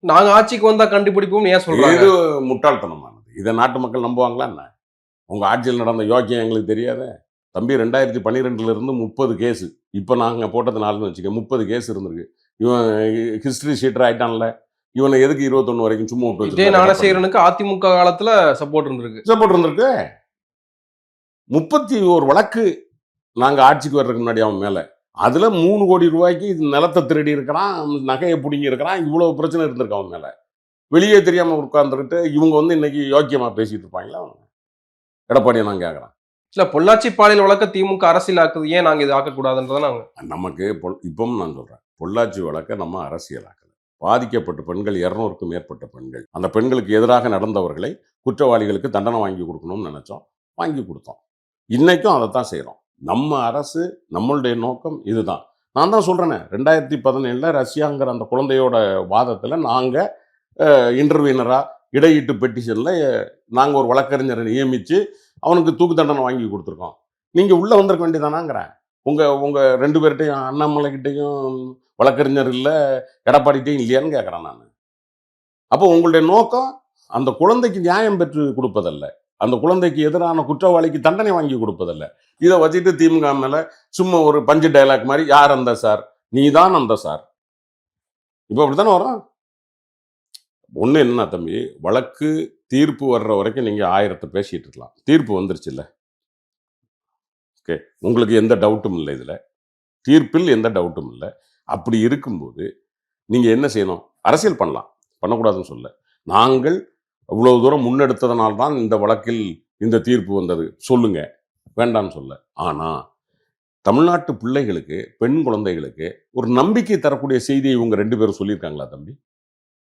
நாங்க ஆட்சிக்கு வந்தா கண்டுபிடிப்போம் ஏன் சொல்றாங்க? இது முட்டாள்தனமானது. இதை நாட்டு மக்கள் நம்புவாங்களா என்ன? உங்க ஆட்சியில் நடந்த யோக்கியம் எங்களுக்கு தெரியாத. தம்பி ரெண்டாயிரத்தி பன்னிரெண்டுல இருந்து முப்பது கேஸ். இப்போ நாங்கள் போட்டது நாலுன்னு வச்சுக்க முப்பது கேஸ் இருந்திருக்கு. இவன் ஹிஸ்டரி ஷீட்டர் ஆயிட்டான்ல. இவனை எதுக்கு இருபத்தொன்னு வரைக்கும் சும்மா விட்டு வச்சிருக்காங்க? ஞானசேகரனுக்கு அதிமுக காலத்துல சப்போர்ட் இருந்திருக்கு. சப்போர்ட் இருந்திருக்கு. முப்பத்தி ஒரு வழக்கு நாங்க ஆட்சிக்கு வர்றதுக்கு முன்னாடி அவன் மேல. அதுல மூணு கோடி ரூபாய்க்கு இது நிலத்தை திருடி இருக்கிறான் நகையை பிடுங்கி இருக்கிறான் இவ்வளவு பிரச்சனை இருந்திருக்கு அவன் மேல. வெளியே தெரியாம உட்கார்ந்துக்கிட்டு இவங்க வந்து இன்னைக்கு யோக்கியமா பேசிட்டு இருப்பாங்களா அவங்க? எடப்பாடியை நான் கேட்கறேன் இல்ல பொள்ளாச்சி பாலியல் வழக்க திமுக அரசியல் ஆக்குது ஏன் நாங்க இது ஆக்கக்கூடாதுன்றதை நாங்க நமக்கு பொல் இப்பவும் நான் சொல்றேன் பொள்ளாச்சி வழக்கை நம்ம அரசியலாக்கல பாதிக்கப்பட்ட பெண்கள் இருநூறுக்கும் மேற்பட்ட பெண்கள். அந்த பெண்களுக்கு எதிராக நடந்தவர்களை குற்றவாளிகளுக்கு தண்டனை வாங்கி கொடுக்கணும்னு நினைச்சோம் வாங்கி கொடுத்தோம். இன்னைக்கும் அதை தான் செய்கிறோம் நம்ம அரசு நம்மளுடைய நோக்கம் இதுதான். நான் தான் சொல்கிறேனே ரெண்டாயிரத்தி பதினேழில் ரஷ்யாங்கிற அந்த குழந்தையோட வாதத்தில் நாங்கள் இன்டர்வீனராக இடையீட்டு பெட்டிஷனில் நாங்கள் ஒரு வழக்கறிஞரை நியமித்து அவனுக்கு தூக்கு தண்டனை வாங்கி கொடுத்துருக்கோம். நீங்கள் உள்ளே வந்திருக்க வேண்டியதானாங்கிறேன். உங்கள் உங்கள் ரெண்டு பேர்கிட்டையும் அண்ணாமலைக்கிட்டையும் வழக்கறிஞர் இல்லை எடப்பாடிட்டையும் இல்லையான்னு கேட்குறேன் நான். அப்போ உங்களுடைய நோக்கம் அந்த குழந்தைக்கு நியாயம் பெற்று கொடுப்பதல்ல. அந்த குழந்தைக்கு எதிரான குற்றவாளிக்கு தண்டனை வாங்கி கொடுப்பதில்ல. இதை வச்சுட்டு திமுக மேலே சும்மா ஒரு பஞ்சு டைலாக் மாதிரி யார் அந்த சார்? நீ தான் அந்த சார். இப்போ அப்படித்தானே வரும் ஒன்று என்ன தம்பி வழக்கு தீர்ப்பு வர்ற வரைக்கும் நீங்கள் ஆயிரத்தை பேசிட்டு இருக்கலாம். தீர்ப்பு வந்துருச்சுல்ல? ஓகே உங்களுக்கு எந்த டவுட்டும் இல்லை இதில். தீர்ப்பில் எந்த டவுட்டும் இல்லை. அப்படி இருக்கும்போது நீங்கள் என்ன செய்யணும்? அரசியல் பண்ணலாம். பண்ணக்கூடாதுன்னு சொல்ல நாங்கள் இவ்வளவு தூரம் முன்னெடுத்ததனால் தான் இந்த வழக்கில் இந்த தீர்ப்பு வந்தது. சொல்லுங்க. வேண்டாம்னு சொல்ல. ஆனா தமிழ்நாட்டு பிள்ளைகளுக்கு பெண் குழந்தைகளுக்கு ஒரு நம்பிக்கை தரக்கூடிய செய்தியை இவங்க ரெண்டு பேரும் சொல்லியிருக்காங்களா தம்பி?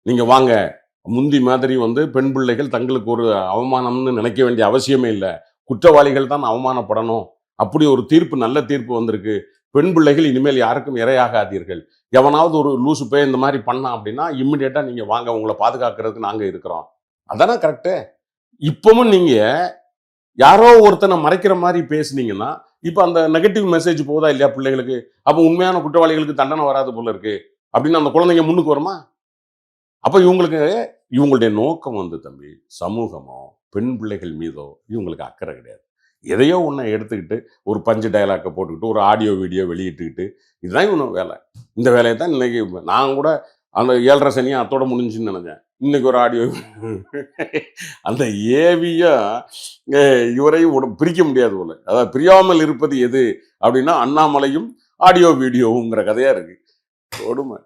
நீங்க வாங்க. முந்தி மாதிரி வந்து பெண் பிள்ளைகள் தங்களுக்கு ஒரு அவமானம்னு நினைக்க வேண்டிய அவசியமே இல்லை. குற்றவாளிகள் தான் அவமானப்படணும். அப்படி ஒரு தீர்ப்பு நல்ல தீர்ப்பு வந்திருக்கு. பெண் பிள்ளைகள் இனிமேல் யாருக்கும் இரையாகாதீர்கள். எவனாவது ஒரு லூசு போய் இந்த மாதிரி பண்ணான் அப்படின்னா இம்மிடியேட்டாக நீங்கள் வாங்க. உங்களை பாதுகாக்கிறதுக்கு நாங்கள் இருக்கிறோம். அதானே கரெக்டு இப்பவும் நீங்க யாரோ ஒருத்தனை மறைக்கிற மாதிரி பேசுனீங்கன்னா இப்போ அந்த நெகட்டிவ் மெசேஜ் போதா இல்லையா பிள்ளைகளுக்கு? அப்போ உண்மையான குற்றவாளிகளுக்கு தண்டனை வராது போல இருக்கு. அப்படின்னு அந்த குழந்தைங்க முன்னுக்கு வருமா? அப்போ இவங்களுக்கு இவங்களுடைய நோக்கம் வந்து தம்பி சமூகமோ பெண் பிள்ளைகள் மீதோ இவங்களுக்கு அக்கறை கிடையாது. எதையோ ஒன்றை எடுத்துக்கிட்டு ஒரு பஞ்சு டயலாக்கை போட்டுக்கிட்டு ஒரு ஆடியோ வீடியோ வெளியிட்டுக்கிட்டு இதுதான் இவனோட வேலை. இந்த வேலையை தான் இன்னைக்கு நான் கூட அந்த ஏழரை சனியும் அத்தோட முடிஞ்சுன்னு நினைச்சேன். இன்னைக்கு ஒரு ஆடியோ அந்த ஏவியா இவரையும் உட- பிரிக்க முடியாது போல. அதாவது பிரியாமல் இருப்பது எது அப்படின்னா அண்ணாமலையும் ஆடியோ வீடியோவுங்கிற கதையா இருக்கு. கொடுமை.